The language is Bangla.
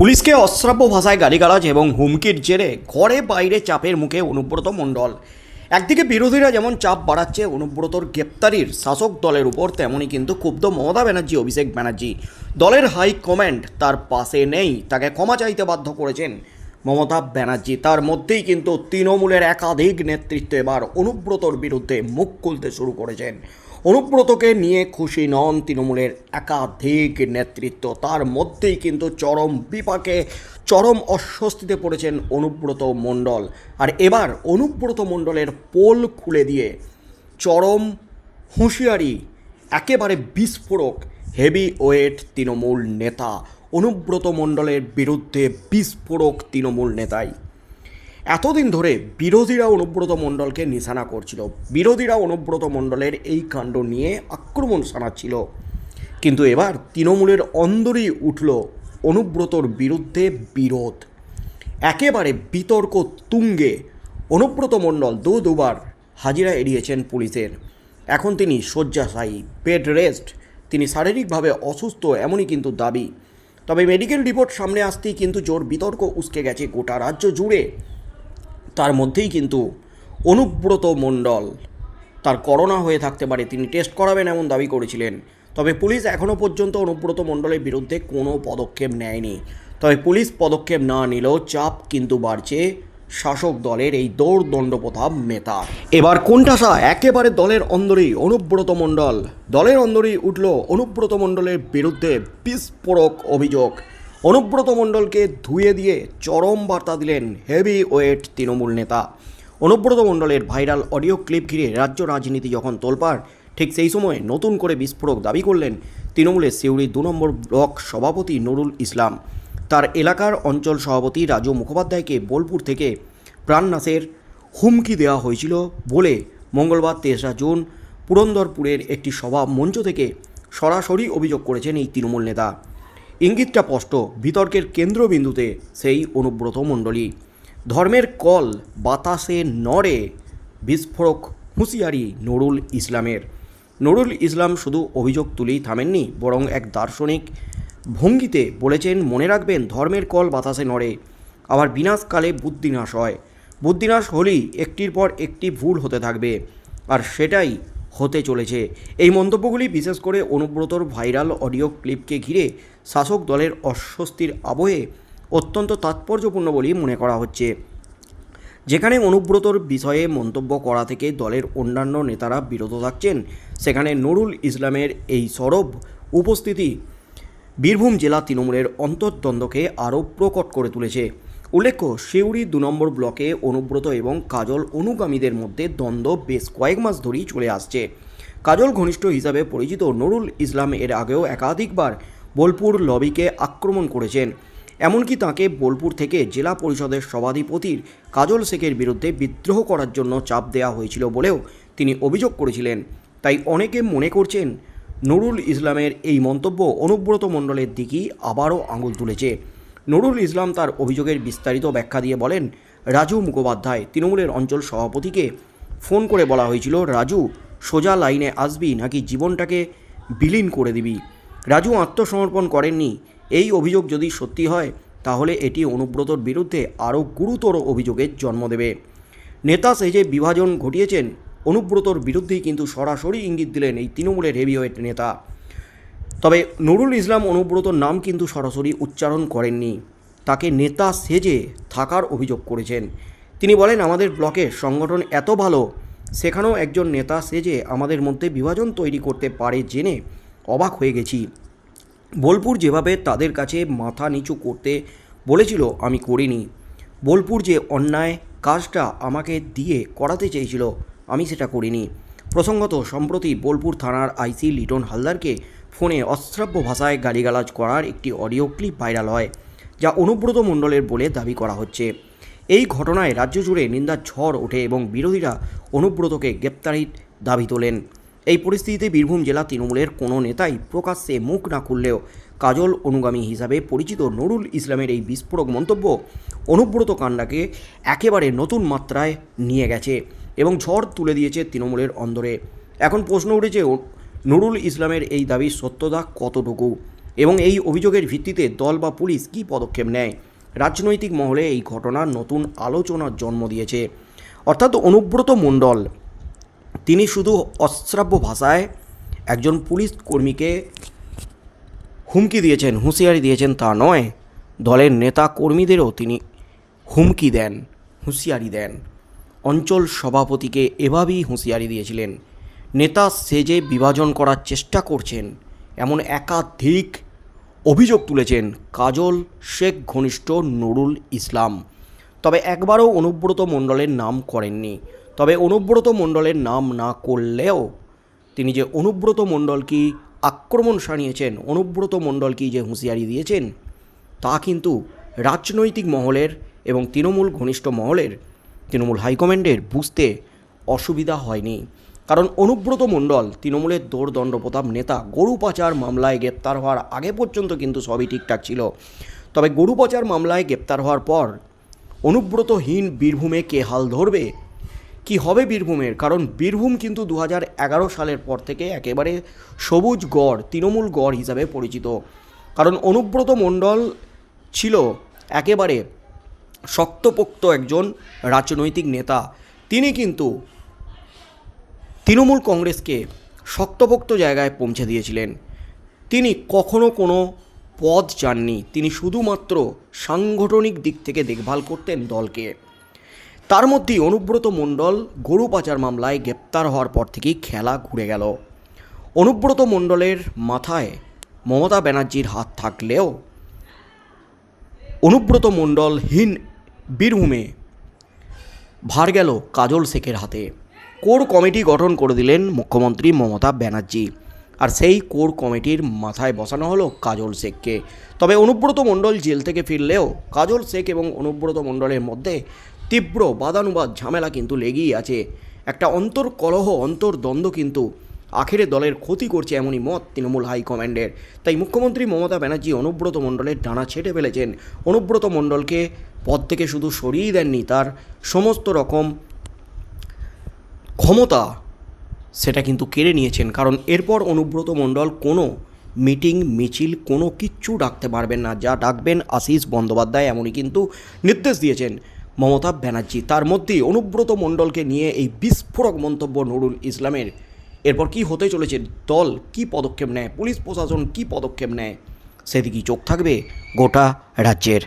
পুলিশকে অশ্রাব্য ভাষায় গালিগালাজ এবং হুমকির জেরে ঘরে বাইরে চাপের মুখে অনুব্রত মণ্ডল। একদিকে বিরোধীরা যেমন চাপ বাড়াচ্ছে, অনুব্রতর গ্রেপ্তারির শাসক দলের উপর তেমনই কিন্তু ক্ষুব্ধ মমতা ব্যানার্জি, অভিষেক ব্যানার্জি। দলের হাই কমান্ড তার পাশে নেই, তাকে ক্ষমা চাইতে বাধ্য করেছেন মমতা ব্যানার্জি। তার মধ্যেই কিন্তু তৃণমূলের একাধিক নেতৃত্ব এবার অনুব্রতর বিরুদ্ধে মুখ খুলতে শুরু করেছেন। অনুব্রতকে নিয়ে খুশি নন তৃণমূলের একাধিক নেতৃত্ব। তার মধ্যেই কিন্তু চরম বিপাকে, চরম অস্বস্তিতে পড়েছেন অনুব্রত মণ্ডল। আর এবার অনুব্রত মণ্ডলের পোল খুলে দিয়ে চরম হুঁশিয়ারি, একেবারে বিস্ফোরক হেভি ওয়েট তৃণমূল নেতা। অনুব্রত মণ্ডলের বিরুদ্ধে বিস্ফোরক তৃণমূল নেতাই। এতদিন ধরে বিরোধীরা অনুব্রত মণ্ডলকে নিশানা করছিল। বিরোধীরা অনুব্রত মণ্ডলের এই কাণ্ড নিয়ে আক্রমণ শানাচ্ছিল। কিন্তু এবার তৃণমূলের অন্দরই উঠল অনুব্রতর বিরুদ্ধে বিরোধ। একেবারে বিতর্ক তুঙ্গে অনুব্রত মণ্ডল দু দুবার হাজিরা এড়িয়েছেন পুলিশের। এখন তিনি শয্যাশায়ী, বেড রেস্ট, তিনি শারীরিকভাবে অসুস্থ এমনই কিন্তু দাবি। তবে মেডিকেল রিপোর্ট সামনে আসতেই কিন্তু জোর বিতর্ক উসকে গেছে গোটা রাজ্য জুড়ে। তার মধ্যেই কিন্তু অনুব্রত মণ্ডল। তার করোনা হয়ে থাকতে পারে, তিনি টেস্ট করাবেন এমন দাবি করেছিলেন। তবে পুলিশ এখনও পর্যন্ত অনুব্রত মণ্ডলের বিরুদ্ধে কোনো পদক্ষেপ নেয়নি। তবে পুলিশ পদক্ষেপ না নিলেও চাপ কিন্তু বাড়ছে শাসক দলের এই দৌড়দণ্ডপ্রতাপ নেতা এবার কোনটাসা একেবারে দলের অন্দরেই অনুব্রত মণ্ডল। দলের অন্দরেই উঠল অনুব্রত মণ্ডলের বিরুদ্ধে বিস্ফোরক অভিযোগ। অনুব্রত মণ্ডলকে ধুয়ে দিয়ে চরম বার্তা দিলেন হেভি ওয়েট তৃণমূল নেতা। অনুব্রত মণ্ডলের ভাইরাল অডিও ক্লিপ ঘিরে রাজ্য রাজনীতি যখন তোলপাড়, ঠিক সেই সময় নতুন করে বিস্ফোরক দাবি করলেন তৃণমূলের সিউড়ি দু নম্বর ব্লক সভাপতি নুরুল ইসলাম। তার এলাকার অঞ্চল সভাপতি রাজু মুখোপাধ্যায়কে বোলপুর থেকে প্রাণনাশের হুমকি দেওয়া হয়েছিল বলে মঙ্গলবার তেসরা জুন পুরন্দরপুরের একটি সভা মঞ্চ থেকে সরাসরি অভিযোগ করেছেন এই তৃণমূল নেতা। ইঙ্গিতটা স্পষ্ট, বিতর্কের কেন্দ্রবিন্দুতে সেই অনুব্রত মণ্ডলী। ধর্মের কল বাতাসে নড়ে বিস্ফোরক হুঁশিয়ারি নুরুল ইসলামের। নুরুল ইসলাম শুধু অভিযোগ তুলেই থামেননি, বরং এক দার্শনিক ভঙ্গিতে বলেছেন, মনে রাখবেন, ধর্মের কল বাতাসে নড়ে, আবার বিনাশকালে বুদ্ধিনাশ হয়। বুদ্ধিনাশ হলেই একটির পর একটি ভুল হতে থাকবে, আর সেটাই হতে চলেছে। এই মন্তব্যগুলি বিশেষ করে অনুব্রতর ভাইরাল অডিও ক্লিপকে ঘিরে শাসক দলের অস্বস্তির আবহে অত্যন্ত তাৎপর্যপূর্ণ বলেই মনে করা হচ্ছে। যেখানে অনুব্রতর বিষয়ে মন্তব্য করা থেকে দলের অন্যান্য নেতারা বিরত থাকছেন, সেখানে নুরুল ইসলামের এই সরব উপস্থিতি বীরভূম জেলা তৃণমূলের অন্তর্দ্বন্দ্বকে আরও প্রকট করে তুলেছে। উল্লেখ্য সিউড়ি দু নম্বর ব্লকে অনুব্রত এবং কাজল অনুগামীদের মধ্যে দ্বন্দ্ব বেশ কয়েক মাস ধরেই চলে আসছে। কাজল ঘনিষ্ঠ হিসাবে পরিচিত নুরুল ইসলাম এর আগেও একাধিকবার বোলপুর লবিকে আক্রমণ করেছেন। এমনকি তাকে বোলপুর থেকে জেলা পরিষদের সভাধিপতির কাজল শেখের বিরুদ্ধে বিদ্রোহ করার জন্য চাপ দেওয়া হয়েছিল বলেও তিনি অভিযোগ করেছিলেন। তাই অনেকে মনে করছেন, নুরুল ইসলামের এই মন্তব্য অনুব্রত মণ্ডলের দিকেই আবারও আঙুল তুলেছে। নুরুল ইসলাম তার অভিযোগের বিস্তারিত ব্যাখ্যা দিয়ে বলেন, রাজু মুখোপাধ্যায়, তৃণমূলের অঞ্চল সভাপতিকে ফোন করে বলা হয়েছিল, রাজু, সোজা লাইনে আসবি নাকি জীবনটাকে বিলীন করে দিবি? রাজু আত্মসমর্পণ করেননি। এই অভিযোগ যদি সত্যি হয়, তাহলে এটি অনুব্রতর বিরুদ্ধে আরও গুরুতর অভিযোগের জন্ম দেবে। নেতা সেজে বিভাজন ঘটিয়েছেন। অনুব্রতর বিরুদ্ধেই কিন্তু সরাসরি ইঙ্গিত দিলেন এই তৃণমূলের হেভিওয়েট নেতা। তবে নুরুল ইসলাম অনুব্রতর নাম কিন্তু সরাসরি উচ্চারণ করেননি। তাকে নেতা সেজে থাকার অভিযোগ করেছেন। তিনি বলেন, আমাদের ব্লকের সংগঠন এত ভালো, সেখানেও একজন নেতা সেজে আমাদের মধ্যে বিভাজন তৈরি করতে পারে জেনে অবাক হয়ে গেছি। বোলপুর যেভাবে তাদের কাছে মাথা নিচু করতে বলেছিল, আমি করিনি। বোলপুর যে অন্যায় কাজটা আমাকে দিয়ে করাতে চেয়েছিল, আমি সেটা করিনি। প্রসঙ্গত, সম্প্রতি বোলপুর থানার আইসি লিটন হালদারকে ফোনে অশ্রাব্য ভাষায় গালিগালাজ করার একটি অডিও ক্লিপ ভাইরাল হয়, যা অনুব্রত মণ্ডলের বলে দাবি করা হচ্ছে। এই ঘটনায় রাজ্য জুড়ে নিন্দার ঝড় ওঠে এবং বিরোধীরা অনুব্রতকে গ্রেপ্তারির দাবি তোলেন। এই পরিস্থিতিতে বীরভূম জেলা তৃণমূলের কোনো নেতাই প্রকাশ্যে মুখ না খুললেও কাজল অনুগামী হিসাবে পরিচিত নুরুল ইসলামের এই বিস্ফোরক মন্তব্য অনুব্রত কাণ্ডাকে একেবারে নতুন মাত্রায় নিয়ে গেছে এবং ঝড় তুলে দিয়েছে তৃণমূলের অন্দরে। এখন প্রশ্ন উঠেছে নুরুল ইসলামের এই দাবির সত্যতা কতটুকু? এবং এই অভিযোগের ভিত্তিতে দল বা পুলিশ কী পদক্ষেপ নেয়? রাজনৈতিক মহলে এই ঘটনা নতুন আলোচনার জন্ম দিয়েছে। অর্থাৎ অনুব্রত মণ্ডল, তিনি শুধু অশ্রাব্য ভাষায় একজন পুলিশ কর্মীকে হুমকি দিয়েছেন, হুঁশিয়ারি দিয়েছেন তা নয়। দলের নেতা কর্মীদেরও তিনি হুমকি দেন, হুঁশিয়ারি দেন। অঞ্চল সভাপতিকে এভাবেই হুঁশিয়ারি দিয়েছিলেন। নেতা সেজে বিভাজন করার চেষ্টা করছেন, এমন একাধিক অভিযোগ তুলেছেন কাজল শেখ ঘনিষ্ঠ নুরুল ইসলাম। তবে একবারও অনুব্রত মণ্ডলের নাম করেননি। তবে অনুব্রত মণ্ডলের নাম না করলেও তিনি যে অনুব্রত মণ্ডল কি আক্রমণ সানিয়েছেন অনুব্রত মণ্ডল কি যে হুঁশিয়ারি দিয়েছেন, তা কিন্তু রাজনৈতিক মহলের এবং তৃণমূল ঘনিষ্ঠ মহলের, তৃণমূল হাইকমান্ডের বুঝতে অসুবিধা হয়নি। কারণ অনুব্রত মণ্ডল, তৃণমূলের দৌড়দণ্ড প্রতাপ নেতা, গরু পাচার মামলায় গ্রেপ্তার হওয়ার আগে পর্যন্ত কিন্তু সবই ঠিকঠাক ছিল। তবে গরু পাচার মামলায় গ্রেপ্তার হওয়ার পর অনুব্রতহীন বীরভূমে কে হাল ধরবে? কি হবে বীরভূমের? কারণ বীরভূম কিন্তু দু সালের পর থেকে একেবারে সবুজ গড়, তৃণমূল গড় হিসাবে পরিচিত। কারণ অনুব্রত মণ্ডল ছিল একেবারে শক্তপোক্ত একজন রাজনৈতিক নেতা। তিনি কিন্তু তৃণমূল কংগ্রেসকে শক্তপোক্ত জায়গায় পৌঁছে দিয়েছিলেন। তিনি কখনো কোনো পদ চাননি। তিনি শুধুমাত্র সাংগঠনিক দিক থেকে দেখভাল করতেন দলকে। তার মধ্যেই অনুব্রত মণ্ডল গরু পাচার মামলায় গ্রেপ্তার হওয়ার পর থেকেই খেলা ঘুরে গেল। অনুব্রত মণ্ডলের মাথায় মমতা ব্যানার্জির হাত থাকলেও অনুব্রত মণ্ডল হীন বীরভূমে ভার গেল কাজল শেখের হাতে। কোর কমিটি গঠন করে দিলেন মুখ্যমন্ত্রী মমতা ব্যানার্জি। আর সেই কোর কমিটির মাথায় বসানো হলো কাজল শেখকে। তবে অনুব্রত মণ্ডল জেল থেকে ফিরলেও কাজল শেখ এবং অনুব্রত মণ্ডলের মধ্যে তীব্র বাদানুবাদ ঝামেলা কিন্তু লেগেই আছে। একটা অন্তর্কলহ, অন্তর্দ্বন্দ্ব কিন্তু আখেরে দলের ক্ষতি করছে এমনই মত তৃণমূল হাইকমান্ডের তাই মুখ্যমন্ত্রী মমতা ব্যানার্জি অনুব্রত মণ্ডলের ডানা ছেটে ফেলেছেন। অনুব্রত মণ্ডলকে পদ থেকে শুধু সরিয়েই দেননি, তার সমস্ত রকম ক্ষমতা সেটা কিন্তু কেড়ে নিয়েছেন। কারণ এরপর অনুব্রত মণ্ডল কোনো মিটিং, মিছিল, কোনো কিচ্ছু ডাকতে পারবেন না। যা ডাকবেন আশিস বন্দ্যোপাধ্যায় এমনই কিন্তু নির্দেশ দিয়েছেন মমতা ব্যানার্জি। তার মধ্যেই অনুব্রত মণ্ডলকে নিয়ে এই বিস্ফোরক মন্তব্য নুরুল ইসলামের। এরপর কি হতে চলেছে? দল কি পদক্ষেপ নেয়? পুলিশ প্রশাসন কি পদক্ষেপ নেয়? সেদিকেই চোখ থাকবে গোটা রাজ্যের।